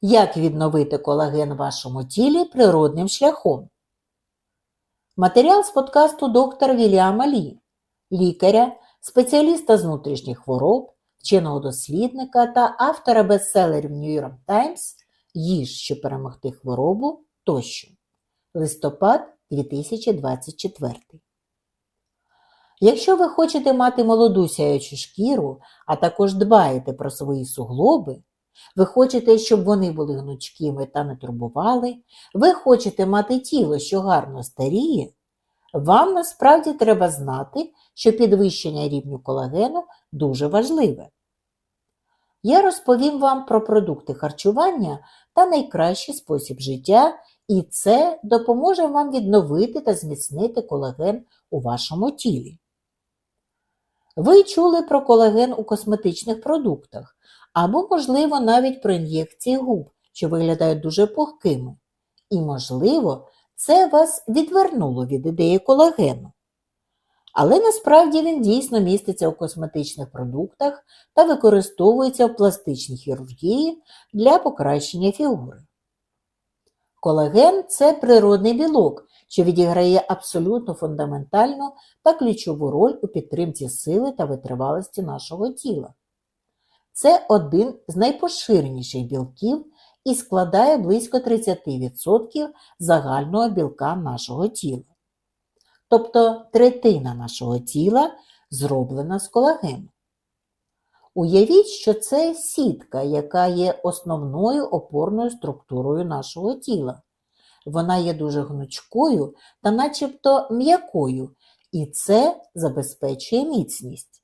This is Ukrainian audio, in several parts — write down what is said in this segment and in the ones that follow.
Як відновити колаген в вашому тілі природним шляхом? Матеріал з подкасту доктора Вільяма Лі, лікаря, спеціаліста з внутрішніх хвороб, вченого дослідника та автора бестселерів New York Times Їж, щоб перемогти хворобу тощо. Листопад 2024. Якщо ви хочете мати молоду сяючу шкіру, а також дбаєте про свої суглоби, ви хочете, щоб вони були гнучкими та не турбували, ви хочете мати тіло, що гарно старіє, вам насправді треба знати, що підвищення рівню колагену дуже важливе. Я розповім вам про продукти харчування та найкращий спосіб життя, і це допоможе вам відновити та зміцнити колаген у вашому тілі. Ви чули про колаген у косметичних продуктах, або, можливо, навіть про ін'єкції губ, що виглядають дуже пухкими. І, можливо, це вас відвернуло від ідеї колагену. Але насправді він дійсно міститься у косметичних продуктах та використовується в пластичній хірургії для покращення фігури. Колаген це природний білок, що відіграє абсолютно фундаментальну та ключову роль у підтримці сили та витривалості нашого тіла. Це один з найпоширеніших білків і складає близько 30% загального білка нашого тіла. Тобто третина нашого тіла зроблена з колагену. Уявіть, що це сітка, яка є основною опорною структурою нашого тіла. Вона є дуже гнучкою та начебто м'якою, і це забезпечує міцність.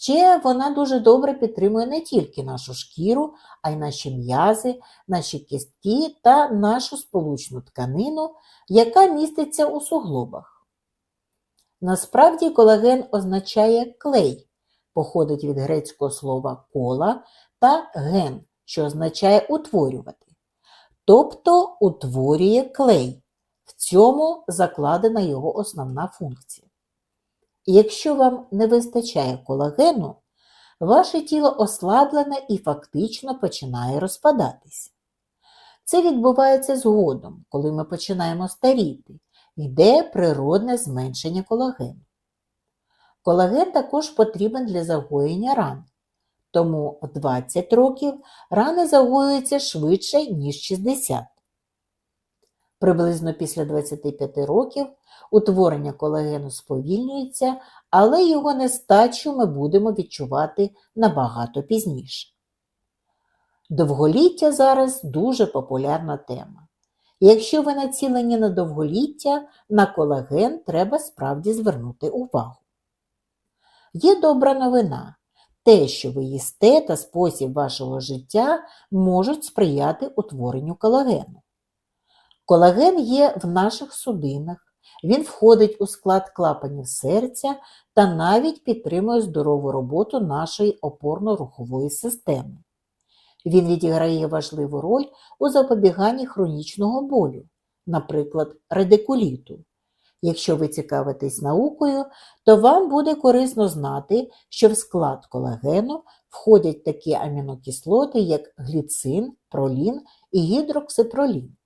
Ще вона дуже добре підтримує не тільки нашу шкіру, а й наші м'язи, наші кістки та нашу сполучну тканину, яка міститься у суглобах. Насправді колаген означає клей, походить від грецького слова кола та ген, що означає утворювати. Тобто утворює клей. В цьому закладена його основна функція. Якщо вам не вистачає колагену, ваше тіло ослаблене і фактично починає розпадатися. Це відбувається згодом, коли ми починаємо старіти, йде природне зменшення колагену. Колаген також потрібен для загоєння ран, тому в 20 років рани загоюються швидше, ніж 60. Приблизно після 25 років утворення колагену сповільнюється, але його нестачу ми будемо відчувати набагато пізніше. Довголіття зараз дуже популярна тема. Якщо ви націлені на довголіття, на колаген треба справді звернути увагу. Є добра новина. Те, що ви їсте та спосіб вашого життя можуть сприяти утворенню колагену. Колаген є в наших судинах, він входить у склад клапанів серця та навіть підтримує здорову роботу нашої опорно-рухової системи. Він відіграє важливу роль у запобіганні хронічного болю, наприклад, радикуліту. Якщо ви цікавитесь наукою, то вам буде корисно знати, що в склад колагену входять такі амінокислоти, як гліцин, пролін і гідроксипролін.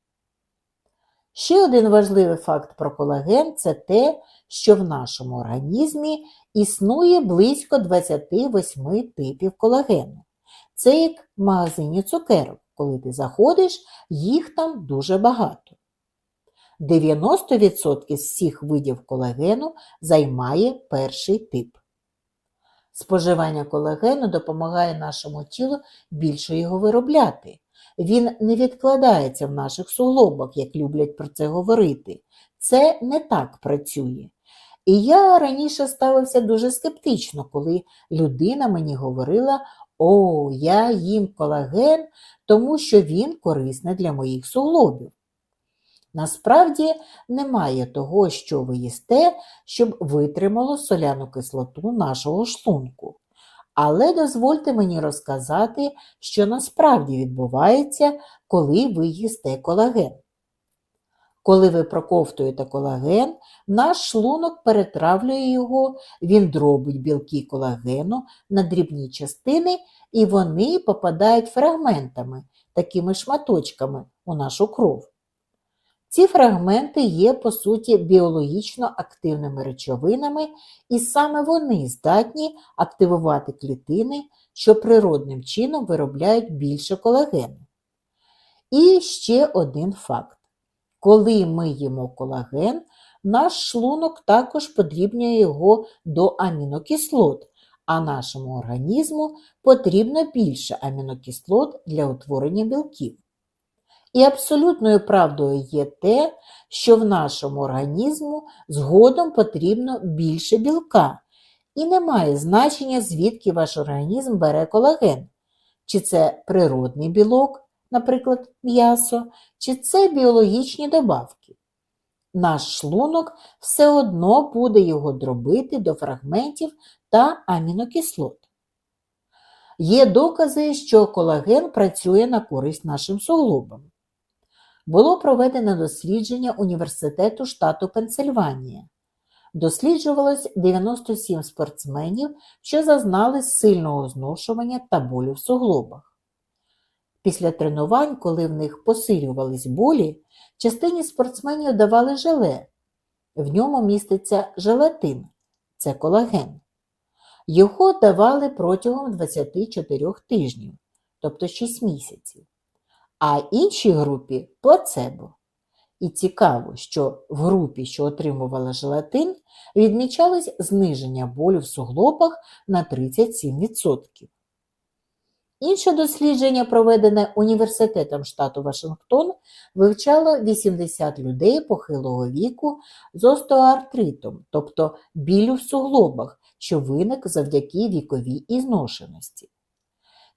Ще один важливий факт про колаген це те, що в нашому організмі існує близько 28 типів колагену. Це як в магазині цукерок. Коли ти заходиш, їх там дуже багато. 90% з всіх видів колагену займає перший тип. Споживання колагену допомагає нашому тілу більше його виробляти. Він не відкладається в наших суглобах, як люблять про це говорити. Це не так працює. І я раніше ставився дуже скептично, коли людина мені говорила, о, я їм колаген, тому що він корисний для моїх суглобів. Насправді немає того, що ви їсте, щоб витримало соляну кислоту нашого шлунку. Але дозвольте мені розказати, що насправді відбувається, коли ви їсте колаген. Коли ви проковтуєте колаген, наш шлунок перетравлює його, він дробить білки колагену на дрібні частини, і вони попадають фрагментами, такими шматочками у нашу кров. Ці фрагменти є, по суті, біологічно активними речовинами, і саме вони здатні активувати клітини, що природним чином виробляють більше колагену. І ще один факт. Коли ми їмо колаген, наш шлунок також подрібнює його до амінокислот, а нашому організму потрібно більше амінокислот для утворення білків. І абсолютною правдою є те, що в нашому організму згодом потрібно більше білка, і не має значення, звідки ваш організм бере колаген, чи це природний білок, наприклад, м'ясо, чи це біологічні добавки. Наш шлунок все одно буде його дробити до фрагментів та амінокислот. Є докази, що колаген працює на користь нашим суглобам. Було проведено дослідження Університету штату Пенсильванія. Досліджувалось 97 спортсменів, що зазнали сильного зношування та болю в суглобах. Після тренувань, коли в них посилювались болі, частині спортсменів давали желе. В ньому міститься желатин це колаген. Його давали протягом 24 тижнів, тобто 6 місяців, а іншій групі плацебо. І цікаво, що в групі, що отримувала желатин, відмічалось зниження болю в суглобах на 37%. Інше дослідження, проведене Університетом штату Вашингтон, вивчало 80 людей похилого віку з остеоартритом, тобто білю в суглобах, що виник завдяки віковій ізношеності.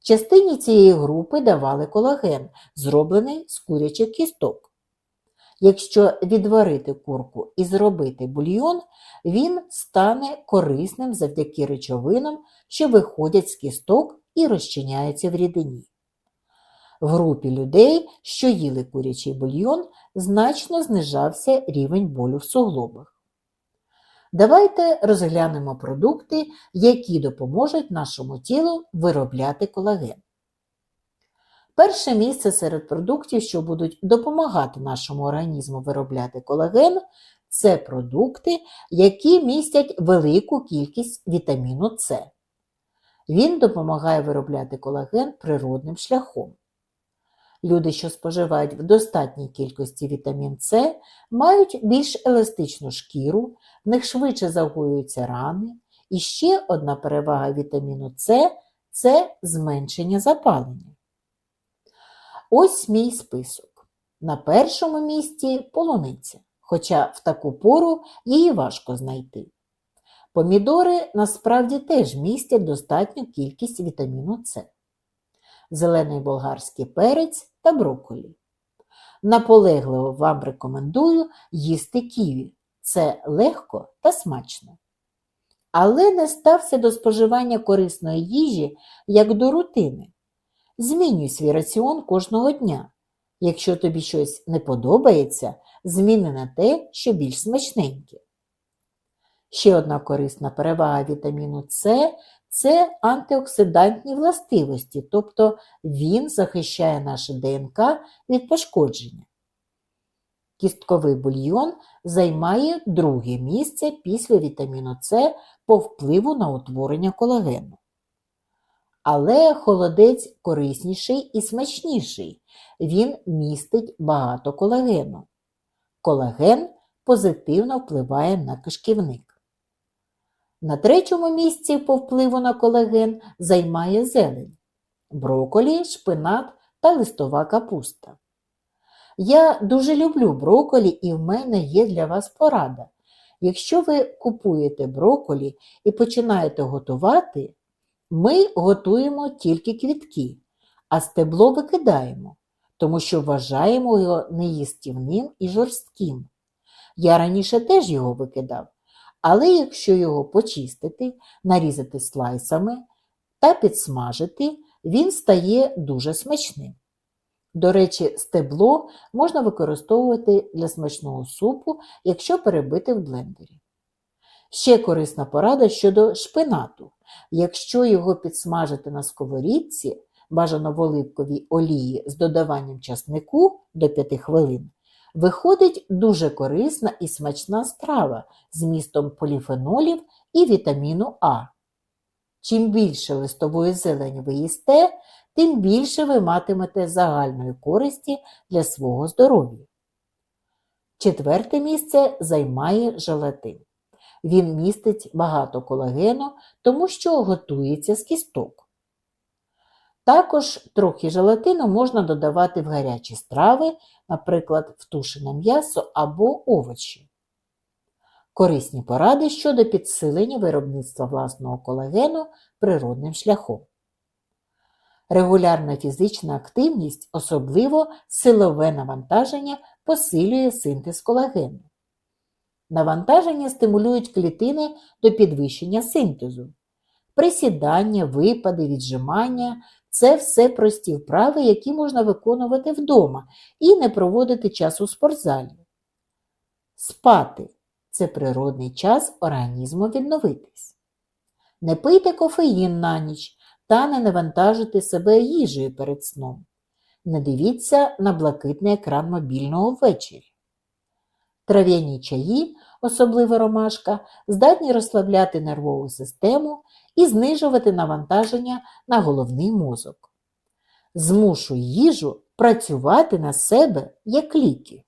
Частині цієї групи давали колаген, зроблений з курячих кісток. Якщо відварити курку і зробити бульйон, він стане корисним завдяки речовинам, що виходять з кісток і розчиняються в рідині. В групі людей, що їли курячий бульйон, значно знижався рівень болю в суглобах. Давайте розглянемо продукти, які допоможуть нашому тілу виробляти колаген. Перше місце серед продуктів, що будуть допомагати нашому організму виробляти колаген, це продукти, які містять велику кількість вітаміну С. Він допомагає виробляти колаген природним шляхом. Люди, що споживають в достатній кількості вітамін С, мають більш еластичну шкіру, в них швидше загоюються рани. І ще одна перевага вітаміну С це зменшення запалення. Ось мій список. На першому місці полуниця, хоча в таку пору її важко знайти. Помідори насправді теж містять достатню кількість вітаміну С, зелений болгарський перець та брокколі. Наполегливо вам рекомендую їсти ківі. Це легко та смачно. Але не стався до споживання корисної їжі як до рутини. Змінюй свій раціон кожного дня. Якщо тобі щось не подобається, зміни на те, що більш смачненьке. Ще одна корисна перевага вітаміну С це антиоксидантні властивості, тобто він захищає наше ДНК від пошкодження. Кістковий бульйон займає друге місце після вітаміну С по впливу на утворення колагену. Але холодець корисніший і смачніший. Він містить багато колагену. Колаген позитивно впливає на кишківник. На третьому місці по впливу на колаген займає зелень, броколі, шпинат та листова капуста. Я дуже люблю броколі і в мене є для вас порада. Якщо ви купуєте броколі і починаєте готувати, ми готуємо тільки квітки, а стебло викидаємо, тому що вважаємо його неїстівним і жорстким. Я раніше теж його викидав, але якщо його почистити, нарізати слайсами та підсмажити, він стає дуже смачним. До речі, стебло можна використовувати для смачного супу, якщо перебити в блендері. Ще корисна порада щодо шпинату. Якщо його підсмажити на сковорідці, бажано в оливковій олії з додаванням часнику до 5 хвилин, виходить дуже корисна і смачна страва з містом поліфенолів і вітаміну А. Чим більше листової зелені ви їсте, тим більше ви матимете загальної користі для свого здоров'я. Четверте місце займає желатин. Він містить багато колагену, тому що готується з кісток. Також трохи желатину можна додавати в гарячі страви, наприклад, в тушене м'ясо або овочі. Корисні поради щодо підсилення виробництва власного колагену природним шляхом. Регулярна фізична активність, особливо силове навантаження, посилює синтез колагену. Навантаження стимулюють клітини до підвищення синтезу. Присідання, випади, віджимання це все прості вправи, які можна виконувати вдома і не проводити час у спортзалі. Спати це природний час організму відновитись. Не пийте кофеїн на ніч та не навантажуйте себе їжею перед сном. Не дивіться на блакитний екран мобільного ввечері. Трав'яні чаї, особливо ромашка, здатні розслабляти нервову систему і знижувати навантаження на головний мозок. Змушуй їжу працювати на себе як ліки.